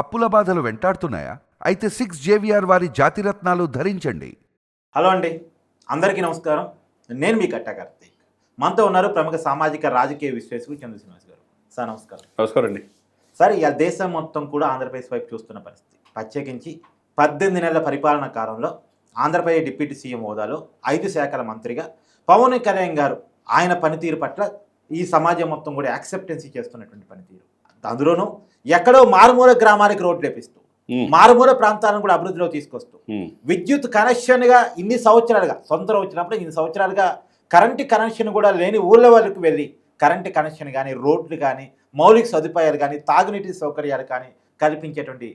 అప్పుల బాధలు వెంటాడుతున్నాయా? అయితే సిక్స్ జేవిఆర్ వారి జాతిరత్నాలు ధరించండి. హలో అండి. అందరికీ నమస్కారం. నేను మీ కట్టా కార్తీక్. మనతో ఉన్నారు ప్రముఖ సామాజిక రాజకీయ విశ్లేషకులు చంద్ర శ్రీనివాస్ గారు. సార్ నమస్కారం. నమస్కారం అండి. సార్ ఇక దేశం మొత్తం కూడా ఆంధ్రప్రదేశ్ వైపు చూస్తున్న పరిస్థితి. ప్రత్యేకించి పద్దెనిమిది నెలల పరిపాలన కాలంలో ఆంధ్రప్రదేశ్ డిప్యూటీ సీఎం హోదాలో ఐదు శాఖల మంత్రిగా పవన్ కళ్యాణ్ గారు ఆయన పనితీరు పట్ల ఈ సమాజం మొత్తం కూడా యాక్సెప్టెన్సీ చేస్తున్నటువంటి పనితీరు. అందులోనూ ఎక్కడో మారుమూల గ్రామానికి రోడ్లు లేపిస్తూ ఉమ్, మారుమూల ప్రాంతాలను కూడా అభివృద్ధిలో తీసుకొస్తూ విద్యుత్ కనెక్షన్గా ఇన్ని సంవత్సరాలుగా సొంతం వచ్చినప్పుడు ఇన్ని సంవత్సరాలుగా కరెంటు కనెక్షన్ కూడా లేని ఊళ్ళ వరకు వెళ్ళి కరెంటు కనెక్షన్ కానీ రోడ్లు కానీ మౌలిక సదుపాయాలు కానీ తాగునీటి సౌకర్యాలు కానీ కల్పించేటువంటి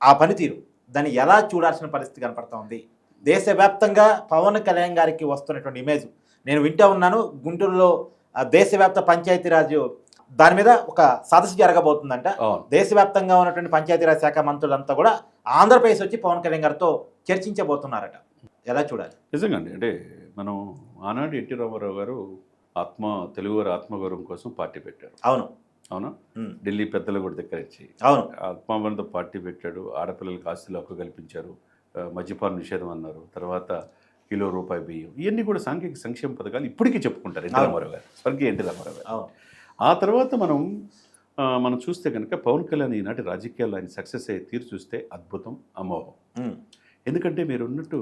ఆ పనితీరు దాన్ని ఎలా చూడాల్సిన పరిస్థితి కనపడతా ఉంది. దేశవ్యాప్తంగా పవన్ కళ్యాణ్ గారికి వస్తున్నటువంటి ఇమేజ్ నేను వింటూ ఉన్నాను. గుంటూరులో దేశవ్యాప్త పంచాయతీరాజ్ దాని మీద ఒక సదస్సు జరగబోతుందంట. దేశవ్యాప్తంగా ఉన్నటువంటి పంచాయతీరాజ్ శాఖ మంత్రులంతా కూడా ఆంధ్రప్రదేశ్ వచ్చి పవన్ కళ్యాణ్ గారితో చర్చించబోతున్నారట. ఎలా చూడాలి? నిజంగా అండి అంటే మనం ఆనాడు ఎన్టీ రామారావు గారు ఆత్మ తెలుగువారి ఆత్మగౌరవం కోసం పార్టీ పెట్టారు. అవును. అవునా? ఢిల్లీ పెద్దలు కూడా దగ్గర ఇచ్చి అవును. ఆత్మాబంధ పార్టీ పెట్టాడు. ఆడపిల్లలకు ఆస్తులు హక్కు కల్పించారు. మద్యపాన నిషేధం అన్నారు. తర్వాత కిలో రూపాయి బియ్యం ఇవన్నీ కూడా సాంఘిక సంక్షేమ పథకాలు ఇప్పటికీ చెప్పుకుంటారు ఎన్టీ. రామారావు గారు స్వర్గీయ ఎన్టీ రామారావు గారు. ఆ తర్వాత మనం మనం చూస్తే కనుక పవన్ కళ్యాణ్ ఈనాటి రాజకీయాల్లో ఆయన సక్సెస్ అయ్యే తీరు చూస్తే అద్భుతం అమోఘం. ఉమ్, ఎందుకంటే మీరు ఉన్నట్టు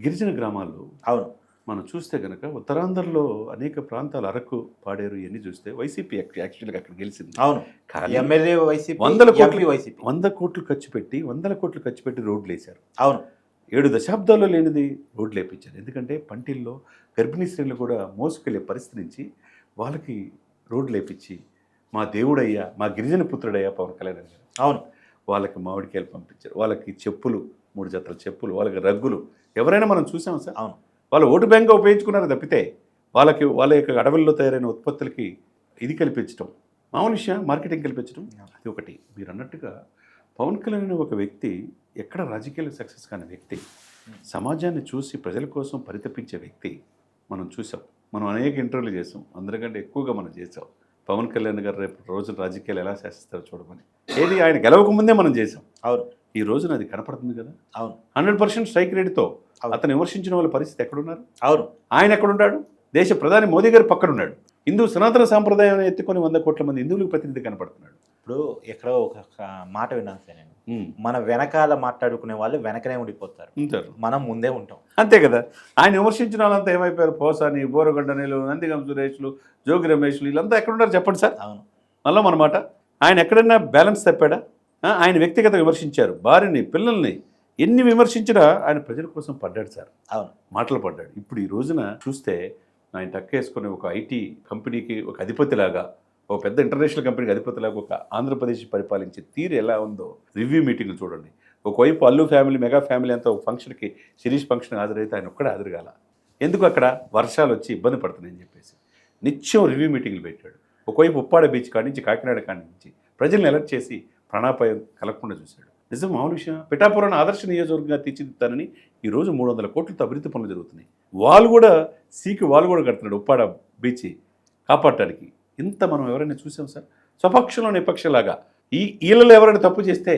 గిరిజన గ్రామాల్లో అవును. మనం చూస్తే కనుక ఉత్తరాంధ్రలో అనేక ప్రాంతాలు అరకు పాడేరు ఇవన్నీ చూస్తే వైసీపీ యాక్- యాక్చువల్గా అక్కడ గెలిచింది. అవును. ఎమ్మెల్యే వైసీపీ వందల కోట్లు- వైసీపీ. వంద కోట్లు ఖర్చు పెట్టి వందల కోట్లు ఖర్చు పెట్టి రోడ్లు వేశారు. అవును. ఏడు దశాబ్దాల్లో లేనిది రోడ్లు వేపించారు. ఎందుకంటే పంటిల్లో గర్భిణీ స్త్రీలు కూడా మోసుకెళ్ళే పరిస్థితి నుంచి వాళ్ళకి రోడ్లు వేపించి మా దేవుడయ్యా మా గిరిజన పుత్రుడయ్యా పవన్ కళ్యాణ్ గారు. అవును. వాళ్ళకి మామిడికాయలు పంపించారు. వాళ్ళకి చెప్పులు మూడు జతల చెప్పులు వాళ్ళకి రగ్గులు ఎవరైనా మనం చూసాం సార్. అవును. వాళ్ళు ఓటు బ్యాంక్గా ఉపయోగించుకున్నారు తప్పితే వాళ్ళకి వాళ్ళ యొక్క అడవుల్లో తయారైన ఉత్పత్తులకి ఇది కల్పించడం మామూలు విషయం మార్కెటింగ్ కల్పించడం అది ఒకటి. మీరు అన్నట్టుగా పవన్ కళ్యాణ్ అనే ఒక వ్యక్తి ఎక్కడ రాజకీయాలు సక్సెస్ కాని వ్యక్తి సమాజాన్ని చూసి ప్రజల కోసం పరితపించే వ్యక్తి మనం చూసాం. మనం అనేక ఇంటర్వ్యూలు చేసాం. అందరికంటే ఎక్కువగా మనం చేసాం. పవన్ కళ్యాణ్ గారు రేపు రోజు రాజకీయాలు ఎలా శాసిస్తారో చూడమని. ఏది ఆయన గెలవక ముందే మనం చేసాం. అవును. ఈ రోజున అది కనపడుతుంది కదా? అవును. హండ్రెడ్ పర్సెంట్ స్ట్రైక్ రేట్తో. అతను విమర్శించిన వాళ్ళ పరిస్థితి ఎక్కడున్నారు? అవును. ఆయన ఎక్కడున్నాడు దేశ ప్రధాని మోదీ గారు పక్కన ఉన్నాడు. హిందూ సనాతన సాంప్రదాయాన్ని ఎత్తుకొని వంద కోట్ల మంది హిందువులకు ప్రతినిధి కనపడుతున్నాడు. ఇప్పుడు ఎక్కడో ఒక మాట విన్నాను సార్ నేను. మన వెనకాల మాట్లాడుకునే వాళ్ళు వెనకనే ఉండిపోతారు. మనం ముందే ఉంటాం. అంతే కదా. ఆయన విమర్శించిన వాళ్ళంతా ఏమైపోయారు? పోసాని బోరగొండనేలు నందిగం సురేష్లు జోగి రమేష్లు వీళ్ళంతా ఎక్కడున్నారు చెప్పండి సార్? అవును. మళ్ళీ మన మాట. ఆయన ఎక్కడైనా బ్యాలెన్స్ తప్పాడా? ఆయన వ్యక్తిగత విమర్శించారు. భార్యని పిల్లల్ని ఎన్ని విమర్శించినా ఆయన ప్రజల కోసం పడ్డాడు సార్. అవును. మాటలు పడ్డాడు. ఇప్పుడు ఈ రోజున చూస్తే ఆయన టక్కేసుకుని ఒక ఐటీ కంపెనీకి ఒక అధిపతిలాగా ఓ పెద్ద ఇంటర్నేషనల్ కంపెనీకి అధిపతిలాగా ఒక ఆంధ్రప్రదేశ్ పరిపాలించే తీరు ఎలా ఉందో రివ్యూ మీటింగ్లు చూడండి. ఒకవైపు అల్లు ఫ్యామిలీ మెగా ఫ్యామిలీ అంతా ఒక ఫంక్షన్కి సిరీస్ ఫంక్షన్ హాజరైతే ఆయన ఒక్కడే హాజరుగాల. ఎందుకు అక్కడ వర్షాలు వచ్చి ఇబ్బంది పడుతున్నాయని చెప్పేసి. నిత్యం రివ్యూ మీటింగ్లు పెట్టాడు. ఒకవైపు ఉప్పాడ బీచ్ కాడి నుంచి కాకినాడ కాడి నుంచి ప్రజల్ని అలర్ట్ చేసి ప్రాణాపాయం కలగకుండా చూశాడు. నిజం మామూలు విషయం. పిఠాపురాన్ని ఆదర్శ నియోజకవర్గంగా తీర్చిదిద్దానని ఈ రోజు మూడు వందల కోట్లతో అభివృద్ధి పనులు జరుగుతున్నాయి. వాళ్ళు కూడా సీకి వాళ్ళు కూడా కడుతున్నాడు ఉప్పాడ బీచ్ కాపాడటానికి. ఇంత మనం ఎవరైనా చూసాం సార్? స్వపక్షంలో నిపక్షలాగా. ఈ ఈళ్ళలో ఎవరైనా తప్పు చేస్తే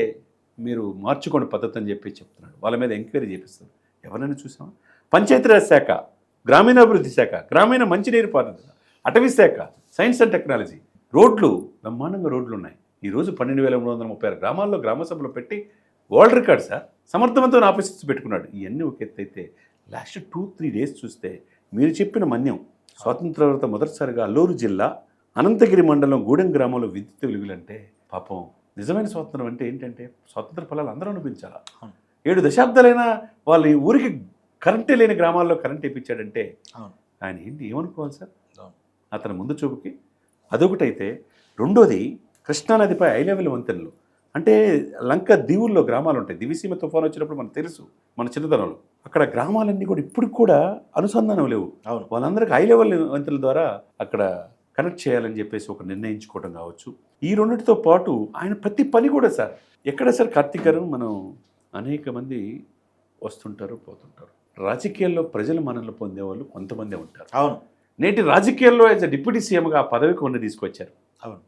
మీరు మార్చుకోండి పద్ధతి అని చెప్పి చెప్తున్నాడు. వాళ్ళ మీద ఎంక్వైరీ చేపిస్తారు ఎవరైనా చూసామా? పంచాయతీరాజ్ శాఖ గ్రామీణాభివృద్ధి శాఖ గ్రామీణ మంచినీరు పారుదల అటవీ శాఖ సైన్స్ అండ్ టెక్నాలజీ. రోడ్లు బ్రహ్మాండంగా రోడ్లు ఉన్నాయి. ఈరోజు పన్నెండు వేల మూడు వందల ముప్పై ఆరు గ్రామాల్లో గ్రామ సభలు పెట్టి వరల్డ్ రికార్డ్ సార్. సమర్థవంతమైన ఆఫీసర్స్ పెట్టుకున్నాడు. ఇవన్నీ ఒక ఎత్తు అయితే లాస్ట్ టూ త్రీ డేస్ చూస్తే మీరు చెప్పిన మన్యం స్వాతంత్ర మొదటిసారిగా అల్లూరు జిల్లా అనంతగిరి మండలం గూడెం గ్రామంలో విద్యుత్ వెలుగులంటే పాపం నిజమైన స్వాతంత్రం అంటే ఏంటంటే స్వాతంత్ర ఫలాలు అందరూ అనిపించాలా. ఏడు దశాబ్దాలైనా వాళ్ళ ఊరికి కరెంటే లేని గ్రామాల్లో కరెంట్ ఇప్పించాడంటే ఆయన ఏంటి ఏమనుకోవాలి సార్. అతని ముందు చూపుకి అదొకటైతే రెండోది కృష్ణానదిపై ఐ లెవెల్ వంతెనలు. అంటే లంక దీవుల్లో గ్రామాలు ఉంటాయి. దివిసీమ తుఫాన్ వచ్చినప్పుడు మనకు తెలుసు మన చిన్నతనంలో. అక్కడ గ్రామాలన్నీ కూడా ఇప్పటికి కూడా అనుసంధానం లేవు. అవును. వాళ్ళందరికీ హై లెవెల్ వంతుల ద్వారా అక్కడ కనెక్ట్ చేయాలని చెప్పేసి ఒక నిర్ణయించుకోవడం కావచ్చు. ఈ రెండింటితో పాటు ఆయన ప్రతి పని కూడా సార్ ఎక్కడ సార్ కార్తీక్ గారు మనం అనేక మంది వస్తుంటారు పోతుంటారు. రాజకీయాల్లో ప్రజలు మనల్ని పొందేవాళ్ళు కొంతమందే ఉంటారు. అవును. నేటి రాజకీయాల్లో యాజ్ అ డిప్యూటీ సీఎంగా ఆ పదవికి ఉన్న తీసుకొచ్చారు. అవును.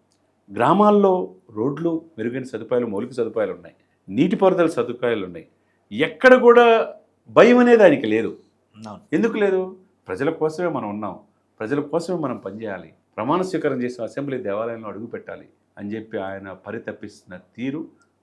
గ్రామాల్లో రోడ్లు మెరుగైన సదుపాయాలు మౌలిక సదుపాయాలు ఉన్నాయి. నీటిపారుదల సదుపాయాలు ఉన్నాయి. ఎక్కడ కూడా భయం అనేది ఆయనకి లేదు. అవును. ఎందుకు లేదు? ప్రజల కోసమే మనం ఉన్నాం. ప్రజల కోసమే మనం పనిచేయాలి. ప్రమాణ స్వీకారం చేసిన అసెంబ్లీ దేవాలయంలో అడుగు పెట్టాలి అని చెప్పి ఆయన పరితపిస్తున్న తీరు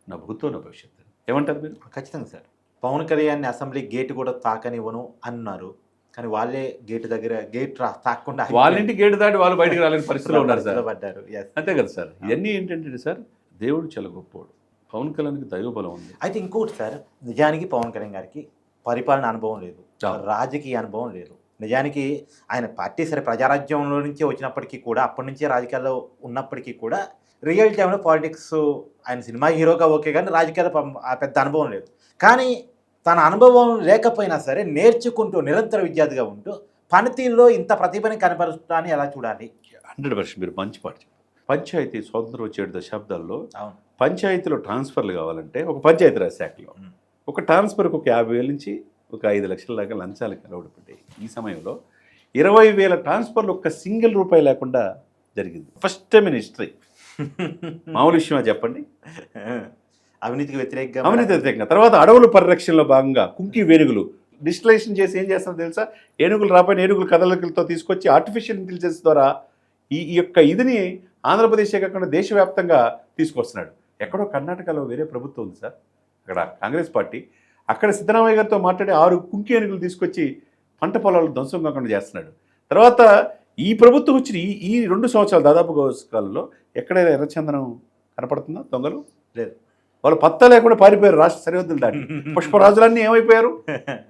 నా భూతో నా భవిష్యత్తు. ఏమంటారు మీరు? ఖచ్చితంగా sir. Pawan Kalyan assembly gate కూడా తాకనివ్వను అన్నారు. కానీ వాళ్ళే గేట్ దగ్గర గేట్ రా తాకుండా వాళ్ళ ఇంటి గేటు దాటి వాళ్ళు బయటికి రాలేని పరిస్థితిలో ఉన్నారు సార్. పడ్డారు. అంతే కదా సార్. ఇవన్నీ ఏంటంటే సార్ దేవుడు చాలా గొప్పోడు. పవన్ కళ్యాణ్కి దైవబలం ఉంది. అయితే ఇంకోటి సార్ నిజానికి పవన్ కళ్యాణ్ గారికి పరిపాలన అనుభవం లేదు. రాజకీయ అనుభవం లేదు. నిజానికి ఆయన పార్టీ సరే ప్రజారాజ్యంలో నుంచే వచ్చినప్పటికీ కూడా అప్పటి నుంచే రాజకీయాల్లో ఉన్నప్పటికీ కూడా రియల్ టైంలో పాలిటిక్స్ ఆయన సినిమా హీరోగా ఓకే కానీ ఆ పెద్ద అనుభవం లేదు కానీ తన అనుభవం లేకపోయినా సరే నేర్చుకుంటూ నిరంతర విద్యార్థిగా ఉంటూ పనితీరులో ఇంత ప్రతిభని కనపరుస్తాన్ని ఎలా చూడాలి హండ్రెడ్ పర్సెంట్ మీరు మంచి పాట. పంచాయతీ స్వాతంత్రం వచ్చే ఏడు దశాబ్దాల్లో అవును పంచాయతీలో ట్రాన్స్ఫర్లు కావాలంటే ఒక పంచాయతీరాజ్ శాఖలో. ఒక ట్రాన్స్ఫర్కి ఒక యాభై వేల నుంచి ఒక ఐదు లక్షల దాకా లంచాలకు అలవాటు పడ్డాయి ఈ సమయంలో ఇరవై వేల ట్రాన్స్ఫర్లు ఒక్క సింగిల్ రూపాయి లేకుండా జరిగింది. ఫస్ట్ టైం ఇన్ హిస్టరీ మామూలు విషయమా చెప్పండి. అవినీతికి వ్యతిరేకంగా అవినీతి వ్యతిరేకంగా. తర్వాత అడవుల పరిరక్షణలో భాగంగా కుంకి వేనుగులు డిస్టిలేషన్ చేసి ఏం చేస్తారో తెలుసా? ఏనుగులు రాబోయిన ఏనుగుల కదలికలతో తీసుకొచ్చి ఆర్టిఫిషియల్ ఇంటెలిజెన్స్ ద్వారా ఈ ఈ యొక్క ఇదిని ఆంధ్రప్రదేశే కాకుండా దేశవ్యాప్తంగా తీసుకొస్తున్నాడు. ఎక్కడో కర్ణాటకలో వేరే ప్రభుత్వం ఉంది సార్. అక్కడ కాంగ్రెస్ పార్టీ. అక్కడ సిద్ధరామయ్య గారితో మాట్లాడి ఆరు కుంకి ఏనుగులు తీసుకొచ్చి పంట పొలాలు ధ్వంసం కాకుండా చేస్తున్నాడు. తర్వాత ఈ ప్రభుత్వం వచ్చిన ఈ ఈ రెండు సంవత్సరాలు దాదాపు కాలంలో ఎక్కడైనా ఎర్రచందనం కనపడుతుందా? దొంగలు? లేదు. వాళ్ళు పత్తా లేకుండా పారిపోయారు రాష్ట్ర సరిహద్దులు దాటి. పుష్పరాజులన్నీ ఏమైపోయారు?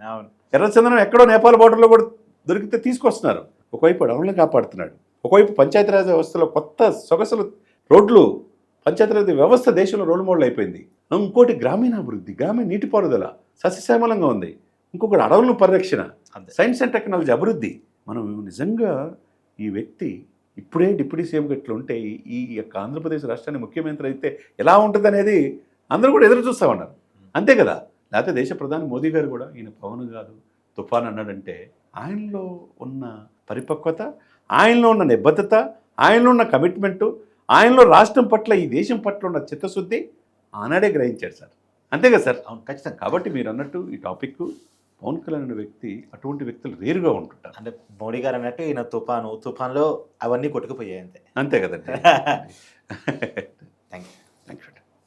అవును. ఎర్రచందనం ఎక్కడో నేపాల్ బార్డర్లో కూడా దొరికితే తీసుకొస్తున్నారు. ఒకవైపు అడవులను కాపాడుతున్నాడు. ఒకవైపు పంచాయతీరాజ్ వ్యవస్థలో కొత్త సొగసులు రోడ్లు పంచాయతీరాజ్ వ్యవస్థ దేశంలో రోల్ మోడల్ అయిపోయింది. ఇంకోటి గ్రామీణాభివృద్ధి గ్రామీణ నీటిపారుదల సస్యశ్యామలంగా ఉంది. ఇంకొకటి అడవులను పరిరక్షణ. సైన్స్ అండ్ టెక్నాలజీ అభివృద్ధి. మనం నిజంగా ఈ వ్యక్తి ఇప్పుడే డిప్యూటీ సీఎంగా ఇట్లా ఉంటే ఈ- యొక్క ఆంధ్రప్రదేశ్ రాష్ట్రాన్ని ముఖ్యమంత్రి అయితే ఎలా ఉంటుంది అనేది అందరూ కూడా ఎదురు చూస్తా ఉన్నారు. అంతే కదా? లేకపోతే దేశ ప్రధాని మోదీ గారు కూడా ఈయన పవన్ గారు తుఫాన్ అన్నాడంటే ఆయనలో ఉన్న పరిపక్వత ఆయనలో ఉన్న నిబద్ధత ఆయనలో ఉన్న కమిట్మెంటు ఆయనలో రాష్ట్రం పట్ల ఈ దేశం పట్ల ఉన్న చిత్తశుద్ధి ఆనాడే గ్రహించాడు సార్. అంతే కదా సార్? అవును ఖచ్చితంగా. కాబట్టి మీరు అన్నట్టు ఈ టాపిక్ పవన్ కళ్యాణ్ అనే వ్యక్తి అటువంటి వ్యక్తులు రేరుగా ఉంటుంటారు. అంటే మోడీ గారు అన్నట్టు ఈయన తుఫాను తుఫాన్లో అవన్నీ కొట్టుకుపోయాయి అంతే. అంతే కదండి. Thank you